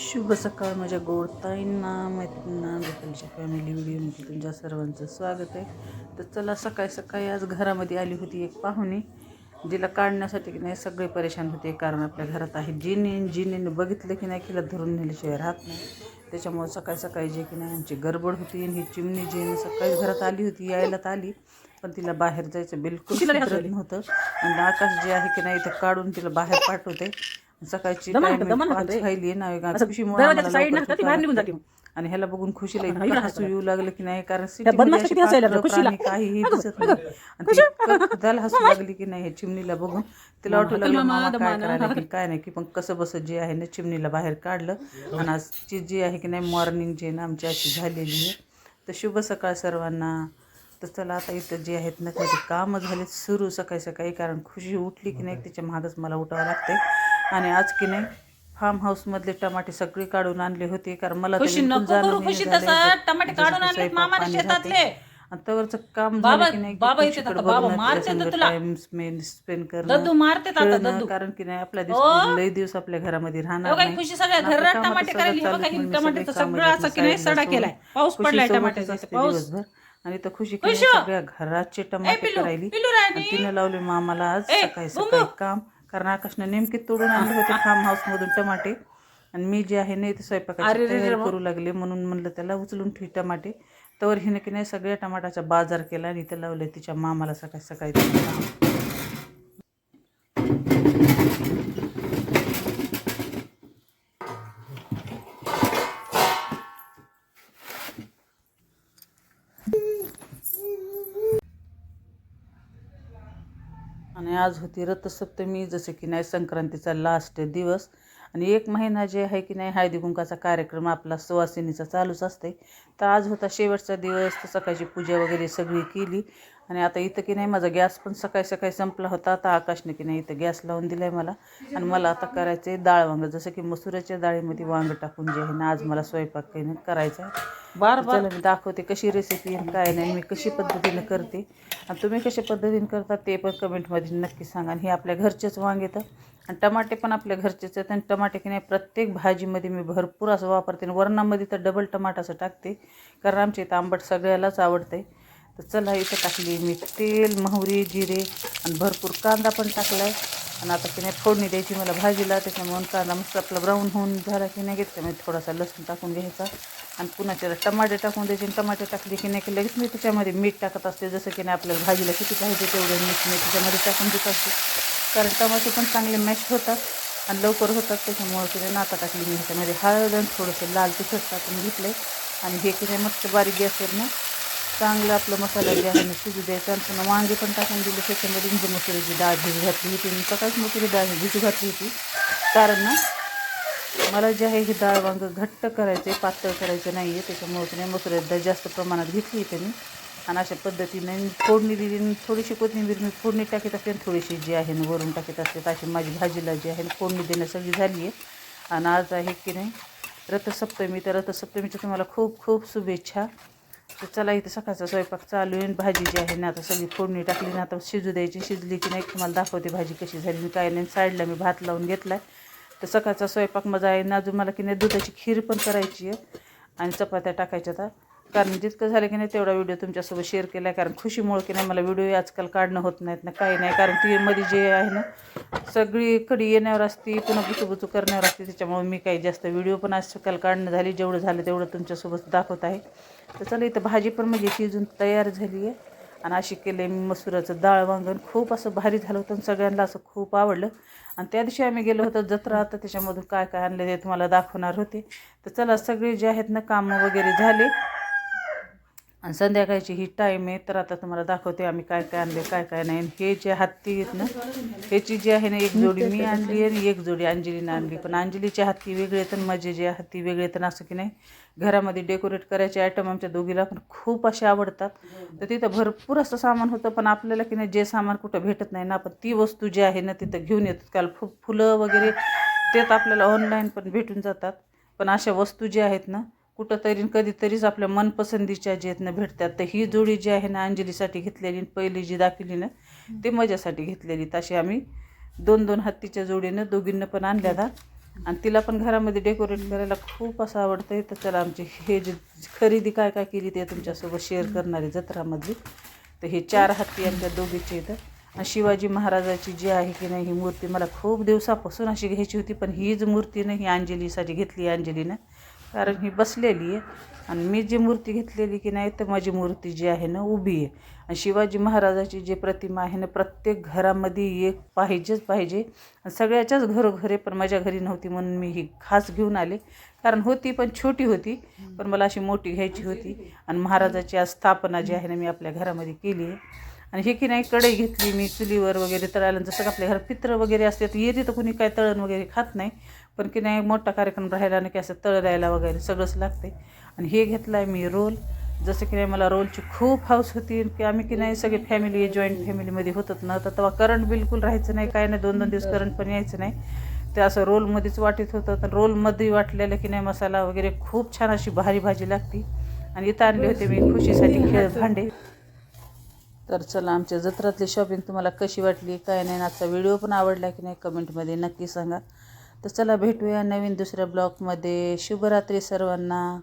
शुभ सकाळ माझ्या गोडताईंना मैत्रिणींना गोपालच्या फॅमिली व्हिडिओमध्ये तुमच्या सर्वांचं स्वागत आहे. तर चला सकाळी सकाळी आज घरामध्ये आली होती एक पाहुणी जिला काढण्यासाठी की नाही सगळे परेशान होते कारण आपल्या घरात आहे जिने जिनेने बघितलं की नाही तिला धरून नेल्याशिवाय राहत नाही. त्याच्यामुळे सकाळी सकाळी जे की नाही आमची गडबड होती आणि ही चिमणी जी सकाळी घरात आली होती यायला तर आली पण तिला बाहेर जायचं बिलकुल नव्हतं. आणि आकाश जे आहे की नाही ते काढून तिला बाहेर पाठवते. सकाळची दमा काय नका, मी दमा नका पाच ते. खायली नाही का असं खुशीमुळे दरवाजाच्या आम्हाला side नं लवकर ती बाहेर निघून झोपायला जाते. लागतं. आणि ह्याला बघून खुशीला इतकं इकडं हसू येऊ लागलं की नाही कारण त्या बदमाश सिटीमध्ये किती अशी हसायला पाखरं, खुशीला. प्राणी काहीही अगं, दिसत नाही. आणि ती इतकं खदाला हसू लागली की नाही ह्या चिमणीला बघून. तिला वाटू लागलं मामा, काय दमाना, करायला की काय नाही की पण कसं बसत जे आहे ना चिमणीला बाहेर काढलं. आणि आजची जी आहे की नाही मॉर्निंग जी आहे ना आमची अशी झालेली आहे. तर शुभ सकाळ सर्वांना. तर चला आता इथं जे आहेत ना त्याचे कामं झाले सुरू सकाळी सकाळी कारण खुशी उठली की नाही तिच्या मागच मला उठावं लागते आणि आज की नाही फार्म हाऊसमधले टमाटे सगळे काढून आणले होते कारण मला खुशी नको जाणं करू, नाही खुशी. तसं टमाटे काढून की आणलेत स्वयंपाक मामाने पाणी शेतातले. राहते. आणि तवरचं काम बाबा- झालं की नाही की बाबा खुशीकडे आता, बाबा संग तुला. time spend- spend करणं, दद्दू मारतात आता, खेळणं, दद्दू. कारण की नाही आपल्या. दिवस लई दिवस आपल्या घरामध्ये राहणार नाही. खुशी सगळ्या आणि घरात टमाटे करायली. हे बघा, ही टमाटे सगळे असं की नाही सडा केलाय. पाऊस खुशी पडलाय सोबतच टमाट्याचा, असते पाऊस. दिवसभर. आणि तर खुशी की नाही खुशू. सगळ्या घराचे टमाटे पिल्लू, करायली पिल्लू राणी. आणि तिने लावले मामाला आज ए, सकाळी बुंबू. सकाळी काम कारण आकाशनं नेमके तोडून आणले होते फार्म हाऊस मधून टमाटे. आणि मी जे आहे ना ते स्वयंपाकाची तयारी. करू लागले. म्हणून म्हणलं त्याला उचलून ठेवी टमाटे. तर हिने की नाही सगळ्या टमाटाचा बाजार केला आणि इथं लावले तिच्या मामाला सकाळी सकाळी. आणि आज होती रथसप्तमी जसं की नाही संक्रांतीचा लास्ट दिवस. आणि एक महिना जे आहे की नाही हळदी कुंकाचा कार्यक्रम आपला सुवासिनीचा चालूच असते तर आज होता शेवटचा दिवस तर सकाळची पूजा वगैरे सगळी केली. आणि आता इथं की नाही माझा गॅस पण सकाळी सकाळी संपला होता. आता आकाशने की नाही इथं गॅस लावून दिला आहे मला. आणि मला आता करायचं आहे डाळ वांग. जसं की मसुराच्या डाळीमध्ये वांग टाकून जे आहे ना आज मला स्वयंपाक काही करायचा आहे. बार बार. मी दाखवते कशी रेसिपी आणि काय नाही मी कशी पद्धतीनं करते. आणि तुम्ही कशा पद्धतीने करता ते पण कमेंटमध्ये नक्की सांगा. आणि हे आपल्या घरचेच वांग येतं आणि टमाटे पण आपल्या घरचेच आहेत. आणि टमाटे की नाही प्रत्येक भाजीमध्ये मी भरपूर असं वापरते. आणि वरणामध्ये तर डबल टमाटाचं टाकते. कारण आमच्या इथं आंबट सगळ्यालाच आवडते. तर चला इथं टाकली मी तेल मोहरी जिरे आणि भरपूर कांदा पण टाकला आहे आणि आता की नाही फोडणी द्यायची मला भाजीला त्याच्यामुळे कांदा मस्त आपला ब्राऊन होऊन झाला की नाही त्याच्यामध्ये म्हणजे थोडासा लसूण टाकून घ्यायचा. आणि पुन्हा त्याला टमाटे टाकून द्यायचे आणि टमाटे टाकले की नाही की लगेच मी त्याच्यामध्ये मीठ टाकत असते जसं की नाही आपल्याला भाजीला किती पाहिजे तेवढं मीठ मी त्याच्यामध्ये टाकून देत असते. कारण टमाटे पण चांगले मॅश होतात आणि लवकर होतात त्याच्यामुळे की नाही नाता टाकली मी ह्याच्यामध्ये हळद आणि थोडंसं लाल तिखट टाकून घेतलं आहे आणि हे की नाही मस्त बारीक गॅसवर ना चांगलं आपलं मसाला जे आहे ना शिजू द्यायचा. आणि पुन्हा वांगे पण टाकून दिले. त्याच्यामध्ये इंजी मसुरीची डाळ भिजू घातली होती. मी सकाळीच मसुरी डाळ भिजू घातली होती. कारण ना मला जे आहे ही डाळ वांग घट्ट करायचे पातळ करायचं नाही आहे त्याच्यामुळे तुम्ही नाही डाळ जास्त प्रमाणात घेतली इथे मी. आणि अशा पद्धतीने फोडणी दिली थोडीशी कोथिंबीर मी फोडणी टाकीत असते. आणि थोडीशी जी आहे ना वरून टाकीत असते. अशी माझी भाजीला जी आहे ना फोडणी देणं सगळी झाली आहे आणि आज आहे की नाही रथसप्तमी. तर रथसप्तमीच्या तुम्हाला खूप खूप शुभेच्छा. तर चला इथे सकाळचा स्वयंपाक चालू आहे भाजी जी आहे ना आता सगळी फोडणी टाकली ना आता शिजू द्यायची शिजली की नाही तुम्हाला दाखवते भाजी कशी झाली. मी काय नाही साईडला मी भात लावून घेतला आहे तर सकाळचा स्वयंपाक माझा आहे. ना अजून मला की नाही दुधाची खीर पण करायची आहे. आणि चपात्या टाकायच्या आता. कारण जितकं झालं की नाही तेवढा व्हिडिओ तुमच्यासोबत शेअर केला आहे कारण खुशीमुळे की नाही मला व्हिडिओ आजकाल काढणं होत नाहीत ना काही नाही. कारण ती मध्ये जे आहे ना सगळी कडी येण्यावर असती पुन्हा बुचूबुचू करण्यावर असते. त्याच्यामुळे मी काही जास्त व्हिडिओ पण आजकाल काढणं झाली. जेवढं झालं तेवढं तुमच्यासोबत दाखवत आहे. तर चला इथं भाजी पण म्हणजे शिजून तयार झाली आहे. आणि अशी केले मी मसुराचं डाळ वांगण. खूप असं भारी झालं होतं आणि सगळ्यांना असं खूप आवडलं. आणि त्या दिवशी आम्ही गेलो होतो जत्रा. तर त्याच्यामधून काय काय आणलं ते तुम्हाला दाखवणार होते. तर चला सगळे जे आहेत ना कामं वगैरे झाले. आणि संध्याकाळची ही टाईम आहे तर आता तुम्हाला दाखवते आम्ही काय काय आणले काय काय नाही. हे जे हत्ती आहेत ना ह्याची जी आहे ना एक जोडी मी आणली आणि एक जोडी अंजलीनं आणली. पण अंजलीचे हत्ती वेगळे आहेत आणि माझे जे हत्ती वेगळे आहेत असं की नाही घरामध्ये डेकोरेट करायचे आयटम आमच्या दोघीला पण खूप असे आवडतात. तर तिथं भरपूर असं सामान होतं पण आपल्याला की नाही जे सामान कुठं भेटत नाही ना आपण ती वस्तू जी आहे ना तिथं घेऊन येतात काल फु फुलं वगैरे तेच आपल्याला ऑनलाईन पण भेटून जातात. पण अशा वस्तू ज्या आहेत ना कुठंतरी न कधीतरीच आपल्या मनपसंदीच्या जे आहेत ना भेटतात. तर ही जोडी जी आहे ना अंजलीसाठी घेतलेली पहिली जी दाखवली ना ते माझ्यासाठी घेतलेली. तशी आम्ही दोन दोन हत्तीच्या जोडीनं दोघींनं पण आणल्या आणि तिला पण घरामध्ये डेकोरेट करायला खूप असं आवडतं तर चला आमची हे जे खरेदी काय काय केली ते तुमच्यासोबत शेअर करणार जत्रामधली. तर हे चार हत्ती आमच्या दोघीचे इथं आणि शिवाजी महाराजाची जी आहे की नाही ही मूर्ती मला खूप दिवसापासून अशी घ्यायची होती. पण हीच मूर्ती नाही ही अंजलीसाठी घेतली अंजलीनं. कारण ही बसलेली आहे. आणि मी जी मूर्ती घेतलेली की नाही तर माझी मूर्ती जी आहे ना उभी आहे. आणि शिवाजी महाराजाची जी प्रतिमा आहे ना प्रत्येक घरामध्ये एक पाहिजेच पाहिजे. आणि सगळ्याच्याच घरोघरे पण माझ्या घरी नव्हती म्हणून मी ही खास घेऊन आले. कारण होती पण छोटी होती. पण मला अशी मोठी घ्यायची होती. आणि महाराजाची आज स्थापना जी आहे ना मी आपल्या घरामध्ये केली आहे. आणि हे की नाही कढई घेतली मी चुलीवर वगैरे तळायला. जसं का आपल्या घरात पित्र वगैरे असते तर येते तर कुणी काय तळण वगैरे खात नाही. पण की नाही मोठा कार्यक्रम राहिला नाही की असं तळायला वगैरे सगळंच लागते. आणि हे घेतलं आहे मी रोल. जसं की नाही मला रोलची खूप हाऊस होती. की आम्ही की नाही सगळे फॅमिली जॉईंट फॅमिलीमध्ये होतात ना. तर तेव्हा करंट बिलकुल राहायचं नाही. काय नाही दोन दोन दिवस करंट पण यायचं नाही. ते असं रोलमध्येच वाटीत होतं. तर रोलमध्ये वाटलेलं की नाही मसाला वगैरे खूप छान अशी भारी भाजी लागती. आणि इथं आणले होते मी खुशीसाठी खेळ भांडे. तर चला आमच्या जत्रातली शॉपिंग तुम्हाला कशी वाटली काय नाही आजचा व्हिडिओ पण आवडला की नाही कमेंटमध्ये नक्की सांगा. तर चला भेटूया नवीन दुसऱ्या ब्लॉगमध्ये शुभरात्री सर्वांना.